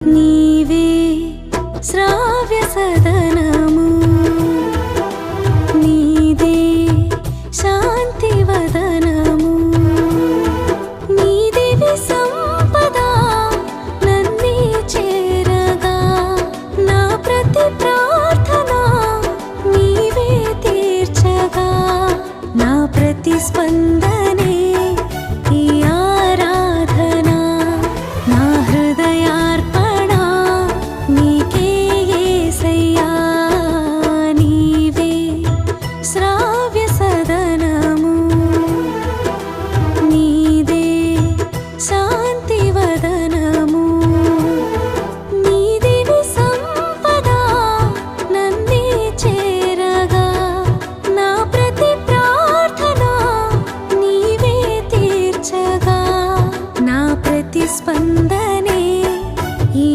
నీవే శ్రావ్య సదనము. నీదే శాంతి వదనము. నీదేవి సంపద చేరగా నా ప్రతి ప్రార్థన నీవే తీర్చగా నా ప్రతి స్పందన